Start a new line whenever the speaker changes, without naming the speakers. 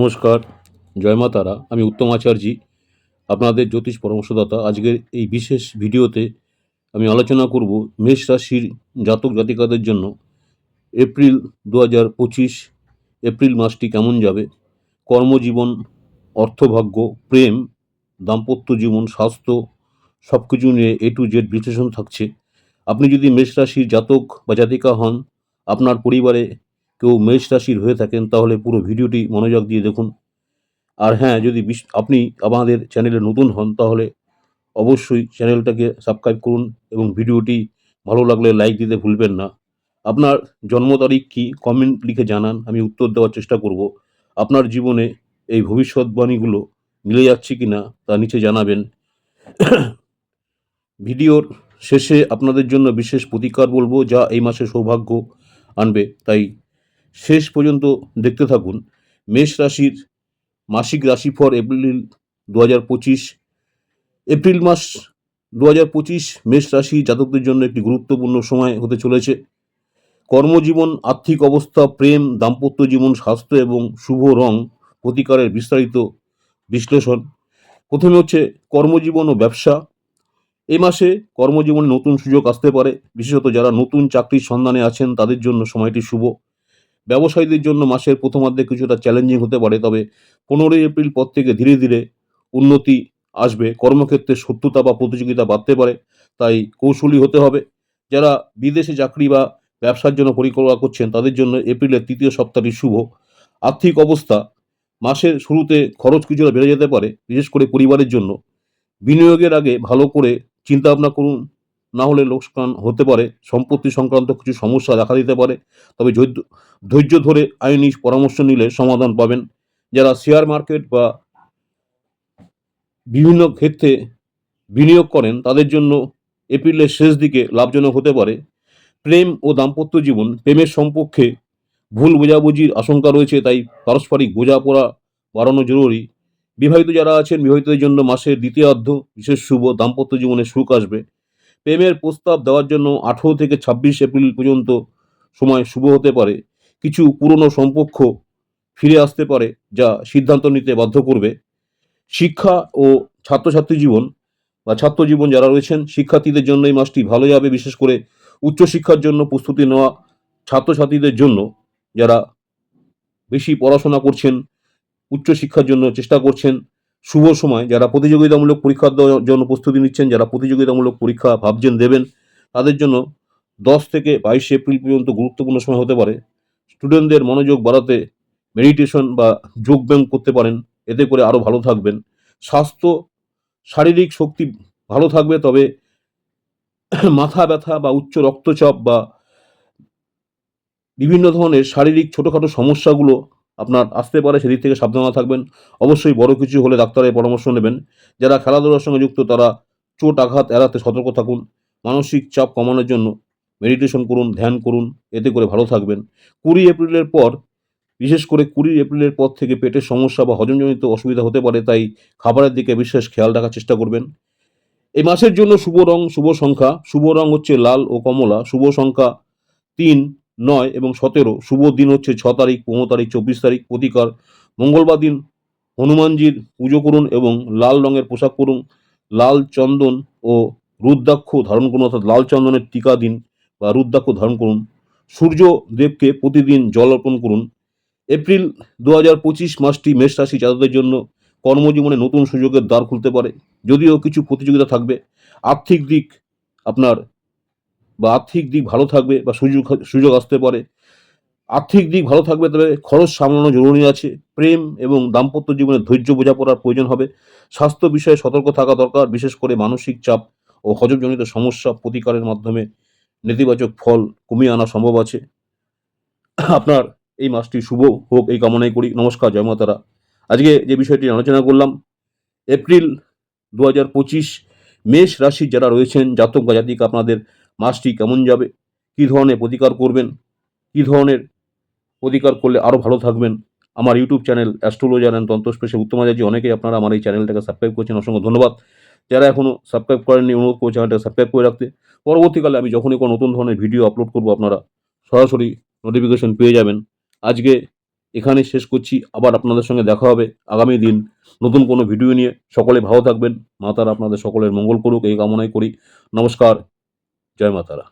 নমস্কার, জয় মা তারা, আমি উত্তম আচার্যি, আপনাদের জ্যোতিষ পরামর্শদাতা। আজকের এই বিশেষ ভিডিওতে আমি আলোচনা করব মেষ রাশির জাতক জাতিকাদের জন্য এপ্রিল দু হাজার পঁচিশ, এপ্রিল মাসটি কেমন যাবে? কর্মজীবন, অর্থভাগ্য, প্রেম, দাম্পত্য জীবন, স্বাস্থ্য সব কিছু নিয়ে এ টু জেড বিশ্লেষণ থাকছে। আপনি যদি মেষ রাশির জাতক বা জাতিকা হন, আপনার পরিবারে কেউ মেষ রাশির হয়ে থাকেন, তাহলে পুরো ভিডিওটি মনোযোগ দিয়ে দেখুন। আর হ্যাঁ যদি আপনি আমাদের চ্যানেলে নতুন হন, তাহলে অবশ্যই চ্যানেলটাকে সাবস্ক্রাইব করুন এবং ভিডিওটি ভালো লাগলে লাইক দিতে ভুলবেন না। আপনার জন্ম তারিখ কী কমেন্ট লিখে জানান, আমি উত্তর দেওয়ার চেষ্টা করব। আপনার জীবনে এই ভবিষ্যৎবাণীগুলো মিলে যাচ্ছে কি না তা নিচে জানাবেন। ভিডিওর শেষে আপনাদের জন্য বিশেষ প্রতিকার বলব, যা এই মাসে সৌভাগ্য আনবে, তাই শেষ পর্যন্ত দেখতে থাকুন। মেষ রাশির মাসিক রাশিফল এপ্রিল দু হাজার পঁচিশ। এপ্রিল মাস দু হাজার পঁচিশ মেষ রাশি জাতকদের জন্য একটি গুরুত্বপূর্ণ সময় হতে চলেছে। কর্মজীবন, আর্থিক অবস্থা, প্রেম, দাম্পত্য জীবন, স্বাস্থ্য এবং শুভ রং প্রতিকারের বিস্তারিত বিশ্লেষণ। প্রথমে হচ্ছে কর্মজীবন ও ব্যবসা। এই মাসে কর্মজীবনে নতুন সুযোগ আসতে পারে। বিশেষত যারা নতুন চাকরির সন্ধানে আছেন, তাদের জন্য সময়টি শুভ। ব্যবসায়ীদের জন্য মাসের প্রথমার্ধে কিছুটা চ্যালেঞ্জিং হতে পারে, তবে পনেরোই এপ্রিল পর থেকে ধীরে ধীরে উন্নতি আসবে। কর্মক্ষেত্রে শত্রুতা বা প্রতিযোগিতা বাড়তে পারে, তাই কৌশলী হতে হবে। যারা বিদেশে চাকরি বা ব্যবসার জন্য পরিকল্পনা করছেন, তাদের জন্য এপ্রিলের তৃতীয় সপ্তাহটি শুভ। আর্থিক অবস্থা, মাসের শুরুতে খরচ কিছুটা বেড়ে যেতে পারে, বিশেষ করে পরিবারের জন্য। বিনিয়োগের আগে ভালো করে চিন্তা ভাবনা করুন না হলে লোকসান হতে পারে, সম্পত্তি সংক্রান্ত কিছু সমস্যা দেখা দিতে পারে। তবে ধৈর্য ধরে আইনি পরামর্শ নিলে সমাধান পাবেন। যারা শেয়ার মার্কেট বা বিভিন্ন ক্ষেত্রে বিনিয়োগ করেন, তাদের জন্য এপ্রিলের শেষ দিকে লাভজনক হতে পারে। প্রেম ও দাম্পত্য জীবন, প্রেমের সম্পর্কে ভুল বোঝাবুঝির আশঙ্কা রয়েছে, তাই পারস্পরিক বোঝাপড়া বাড়ানো জরুরি। বিবাহিত যারা আছেন, বিবাহিতদের জন্য মাসের দ্বিতীয়ার্ধ বিশেষ শুভ দাম্পত্য জীবনে সুখ আসবে। প্রেমের প্রস্তাব দেওয়ার জন্য আঠেরো থেকে ছাব্বিশ এপ্রিল পর্যন্ত সময় শুভ হতে পারে। কিছু পুরনো সম্পর্ক ফিরে আসতে পারে যা সিদ্ধান্ত নিতে বাধ্য করবে। শিক্ষা ও ছাত্রছাত্রী জীবন বা ছাত্র জীবন যারা রয়েছেন, শিক্ষার্থীদের জন্য এই মাসটি ভালো যাবে। বিশেষ করে উচ্চশিক্ষার জন্য প্রস্তুতি নেওয়া ছাত্রছাত্রীদের জন্য যারা বেশি পড়াশোনা করছেন, উচ্চশিক্ষার জন্য চেষ্টা করছেন শুভ সময়। যারা প্রতিযোগিতামূলক পরীক্ষার জন্য প্রস্তুতি নিচ্ছেন, যারা প্রতিযোগিতামূলক পরীক্ষা ভাবছেন দেবেন, তাদের জন্য দশ থেকে বাইশে এপ্রিল পর্যন্ত গুরুত্বপূর্ণ সময় হতে পারে। স্টুডেন্টদের মনোযোগ বাড়াতে মেডিটেশন বা যোগব্যায়াম করতে পারেন। এতে করে আরও ভালো থাকবেন। স্বাস্থ্য, শারীরিক শক্তি ভালো থাকবে, তবে মাথা ব্যথা বা উচ্চ রক্তচাপ বা বিভিন্ন ধরনের শারীরিক ছোটোখাটো সমস্যাগুলো আপনার আসতে পারে, সেদিক থেকে সাবধান থাকবেন। অবশ্যই বড় কিছু হলে ডাক্তারের পরামর্শ নেবেন। যারা খেলাধুলার সঙ্গে যুক্ত, তারা চোট আঘাত এড়াতে সতর্ক থাকুন। মানসিক চাপ কমানোর জন্য মেডিটেশন করুন, ধ্যান করুন, এতে করে ভালো থাকবেন। কুড়ি এপ্রিলের পর, বিশেষ করে কুড়ি এপ্রিলের পর থেকে পেটের সমস্যা বা হজমজনিত অসুবিধা হতে পারে, তাই খাবারের দিকে বিশেষ খেয়াল রাখার চেষ্টা করবেন। এই মাসের জন্য শুভ রং, শুভ সংখ্যা। শুভ রং হচ্ছে লাল ও কমলা। শুভ সংখ্যা তিন নয় এবং সতেরো। শুভ দিন হচ্ছে ছ তারিখ, পনেরো তারিখ, চব্বিশ তারিখ। প্রতিকার, মঙ্গলবার দিন হনুমানজির পুজো করুন এবং লাল রঙের পোশাক পরুন। লাল চন্দন ও রুদ্রাক্ষ ধারণ করুন, অর্থাৎ লাল চন্দনের টিকা দিন বা রুদ্রাক্ষ ধারণ করুন। সূর্য দেবকে প্রতিদিন জল অর্পণ করুন। এপ্রিল দু হাজার পঁচিশ মাসটি মেষ রাশি জাতকদের জন্য কর্মজীবনে নতুন সুযোগের দ্বার খুলতে পারে। যদিও কিছু প্রতিযোগিতা থাকবে। আর্থিক দিক আপনার বা আর্থিক দিক ভালো থাকবে বা সুযোগ সুযোগ আসতে পারে। আর্থিক দিক ভালো থাকবে তবে খরচ সামলানো জরুরি আছে। প্রেম এবং দাম্পত্য জীবনে ধৈর্য বোঝাপড়ার প্রয়োজন হবে। স্বাস্থ্য বিষয়ে সতর্ক থাকা দরকার, বিশেষ করে মানসিক চাপ ও হজমজনিত সমস্যা প্রতিকারের মাধ্যমে নেতিবাচক ফল কমিয়ে আনা সম্ভব আছে। আপনার এই মাসটি শুভ হোক এই কামনাই করি। নমস্কার, জয় মাতারা। আজকে যে বিষয়টি আলোচনা করলাম, এপ্রিল দু হাজার পঁচিশ মেষ রাশি যারা রয়েছেন, জাতক বা জাতিকা আপনাদের মাসটি কেমন যাবে? কী ধরনের প্রতিকার করবেন? কী ধরনের প্রতিকার করলে আরও ভালো থাকবেন? আমার ইউটিউব চ্যানেল অ্যাস্ট্রোলজার অ্যান্ড তন্ত্রস্পেশে উত্তমাজাজি অনেকেই আপনারা আমার এই চ্যানেলটাকে সাবস্ক্রাইব করছেন, অসংখ্য ধন্যবাদ। যারা এখনও সাবস্ক্রাইব করেননি, অনুরোধ করে চ্যানেলটাকে সাবস্ক্রাইব করে রাখতে। পরবর্তীকালে আমি যখনই কোনো নতুন ধরনের ভিডিও আপলোড করব, আপনারা সরাসরি নোটিফিকেশন পেয়ে যাবেন। আজকে এখানে শেষ করছি, আবার আপনাদের সঙ্গে দেখা হবে আগামী দিন নতুন কোনো ভিডিও নিয়ে। সকলে ভালো থাকবেন মা তারা আপনাদের সকলের মঙ্গল করুক, এই কামনাই করি। নমস্কার। জয় মা তারা